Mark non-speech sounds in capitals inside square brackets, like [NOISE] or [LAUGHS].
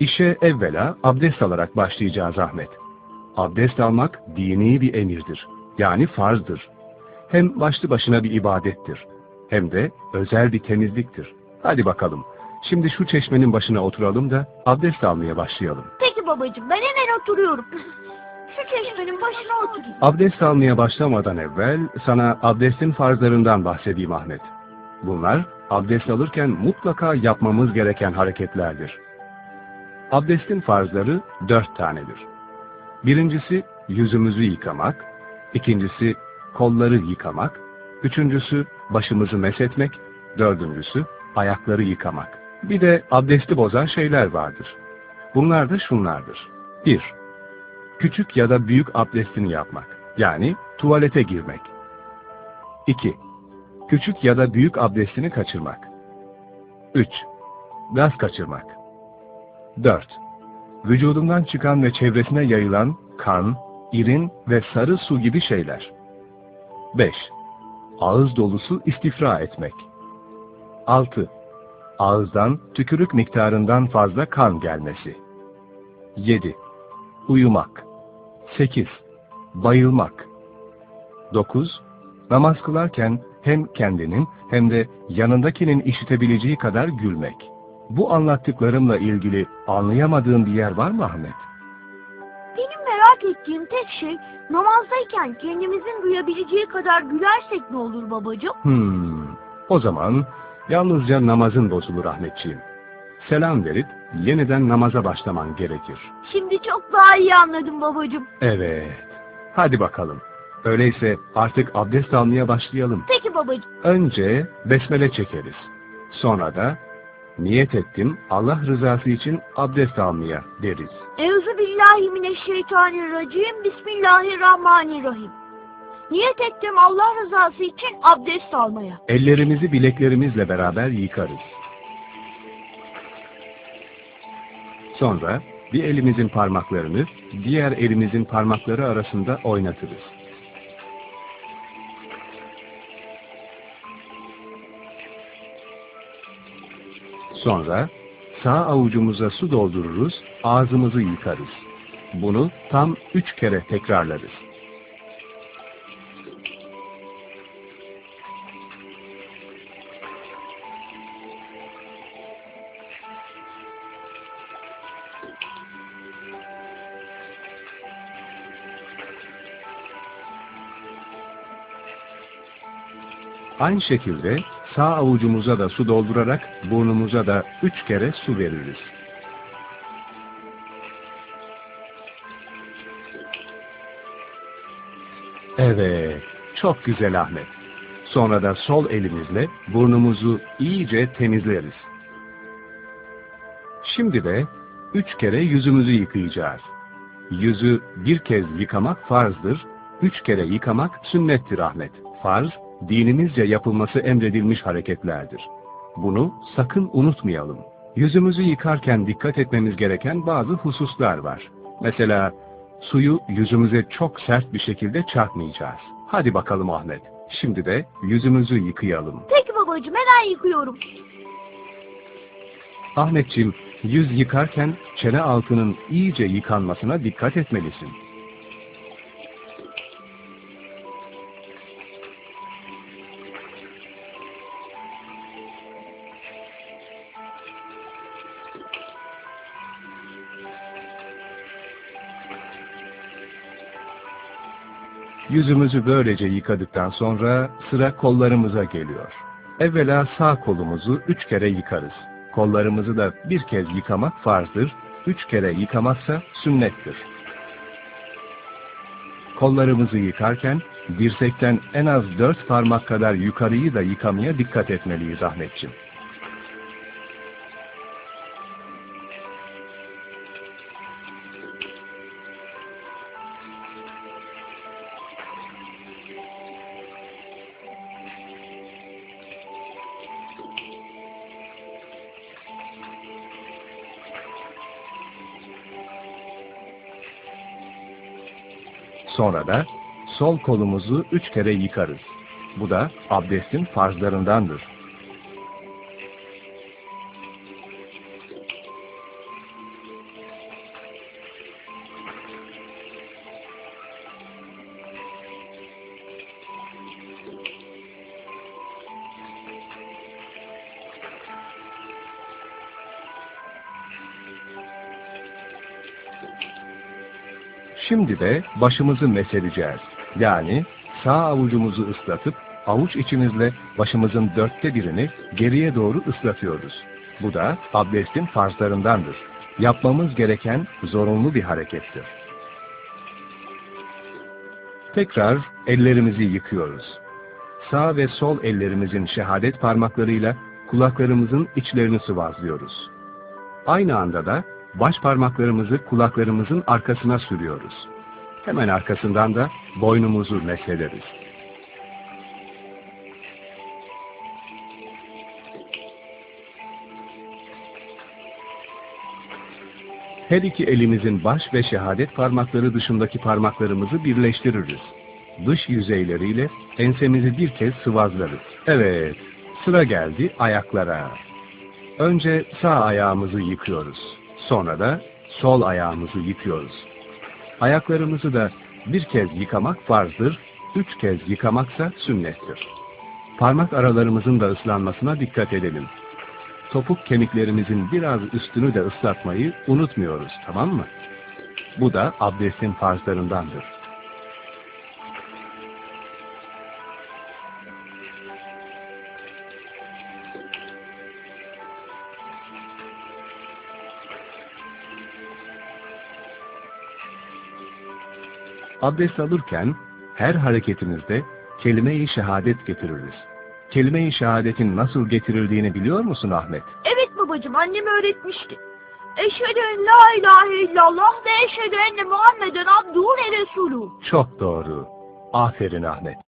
İşe evvela abdest alarak başlayacağız Ahmet. Abdest almak dini bir emirdir. Yani farzdır. Hem başlı başına bir ibadettir. Hem de özel bir temizliktir. Hadi bakalım. Şimdi şu çeşmenin başına oturalım da abdest almaya başlayalım. Peki babacığım ben hemen oturuyorum. [LAUGHS] Şu çeşmenin başına oturayım. Abdest almaya başlamadan evvel sana abdestin farzlarından bahsedeyim Ahmet. Bunlar abdest alırken mutlaka yapmamız gereken hareketlerdir. Abdestin farzları dört tanedir. Birincisi yüzümüzü yıkamak, ikincisi kolları yıkamak, üçüncüsü başımızı mesetmek, dördüncüsü ayakları yıkamak. Bir de abdesti bozan şeyler vardır. Bunlar da şunlardır. 1 küçük ya da büyük abdestini yapmak. Yani tuvalete girmek. 2. Küçük ya da büyük abdestini kaçırmak. 3. Gaz kaçırmak. 4. Vücudundan çıkan ve çevresine yayılan kan, irin ve sarı su gibi şeyler. 5. Ağız dolusu istifra etmek. 6. Ağızdan tükürük miktarından fazla kan gelmesi. 7 uyumak. 8. Bayılmak. 9. Namaz kılarken hem kendinin hem de yanındakinin işitebileceği kadar gülmek. Bu anlattıklarımla ilgili anlayamadığın bir yer var mı Ahmet? Benim merak ettiğim tek şey namazdayken kendimizin duyabileceği kadar gülersek ne olur babacığım? Hmm, o zaman yalnızca namazın bozulur Ahmetciğim. Selam verip yeniden namaza başlaman gerekir. Şimdi çok daha iyi anladım babacığım. Evet, hadi bakalım. Öyleyse artık abdest almaya başlayalım. Peki babacığım. Önce besmele çekeriz. Sonra da niyet ettim Allah rızası için abdest almaya deriz. Euzu billahi mineşşeytanirracim. Bismillahirrahmanirrahim. Niyet ettim Allah rızası için abdest almaya. Ellerimizi bileklerimizle beraber yıkarız. Sonra bir elimizin parmaklarını diğer elimizin parmakları arasında oynatırız. Sonra sağ avucumuza su doldururuz, ağzımızı yıkarız. Bunu tam üç kere tekrarlarız. Aynı şekilde sağ avucumuza da su doldurarak burnumuza da üç kere su veririz. Evet, çok güzel Ahmet. Sonra da sol elimizle burnumuzu iyice temizleriz. Şimdi de üç kere yüzümüzü yıkayacağız. Yüzü bir kez yıkamak farzdır, üç kere yıkamak sünnettir Ahmet. Farz, dinimizce yapılması emredilmiş hareketlerdir. Bunu sakın unutmayalım. Yüzümüzü yıkarken dikkat etmemiz gereken bazı hususlar var. Mesela suyu yüzümüze çok sert bir şekilde çarpmayacağız. Hadi bakalım Ahmet. Şimdi de yüzümüzü yıkayalım. Peki babacığım hemen yıkıyorum. Ahmetciğim, yüz yıkarken çene altının iyice yıkanmasına dikkat etmelisin. Yüzümüzü böylece yıkadıktan sonra sıra kollarımıza geliyor. Evvela sağ kolumuzu üç kere yıkarız. Kollarımızı da bir kez yıkamak farzdır, üç kere yıkamaksa sünnettir. Kollarımızı yıkarken dirsekten en az dört parmak kadar yukarıyı da yıkamaya dikkat etmeliyiz Ahmetciğim. Sonra da sol kolumuzu üç kere yıkarız. Bu da abdestin farzlarındandır. Şimdi de başımızı mesedeceğiz. Yani sağ avucumuzu ıslatıp avuç içimizle başımızın dörtte birini geriye doğru ıslatıyoruz. Bu da abdestin farzlarındandır. Yapmamız gereken zorunlu bir harekettir. Tekrar ellerimizi yıkıyoruz. Sağ ve sol ellerimizin şehadet parmaklarıyla kulaklarımızın içlerini sıvazlıyoruz. Aynı anda da baş parmaklarımızı kulaklarımızın arkasına sürüyoruz. Hemen arkasından da boynumuzu mesederiz. Her iki elimizin baş ve şehadet parmakları dışındaki parmaklarımızı birleştiririz. Dış yüzeyleriyle ensemizi bir kez sıvazlarız. Evet, sıra geldi ayaklara. Önce sağ ayağımızı yıkıyoruz. Sonra da sol ayağımızı yıkıyoruz. Ayaklarımızı da bir kez yıkamak farzdır, üç kez yıkamaksa sünnettir. Parmak aralarımızın da ıslanmasına dikkat edelim. Topuk kemiklerimizin biraz üstünü de ıslatmayı unutmuyoruz, tamam mı? Bu da abdestin farzlarındandır. Abdest alırken her hareketimizde kelime-i şehadet getiririz. Kelime-i şehadetin nasıl getirildiğini biliyor musun Ahmet? Evet babacığım annem öğretmişti. Eşhedü en la ilahe illallah ve eşhedü enne Muhammeden abduhu ve resulü. Çok doğru. Aferin Ahmet.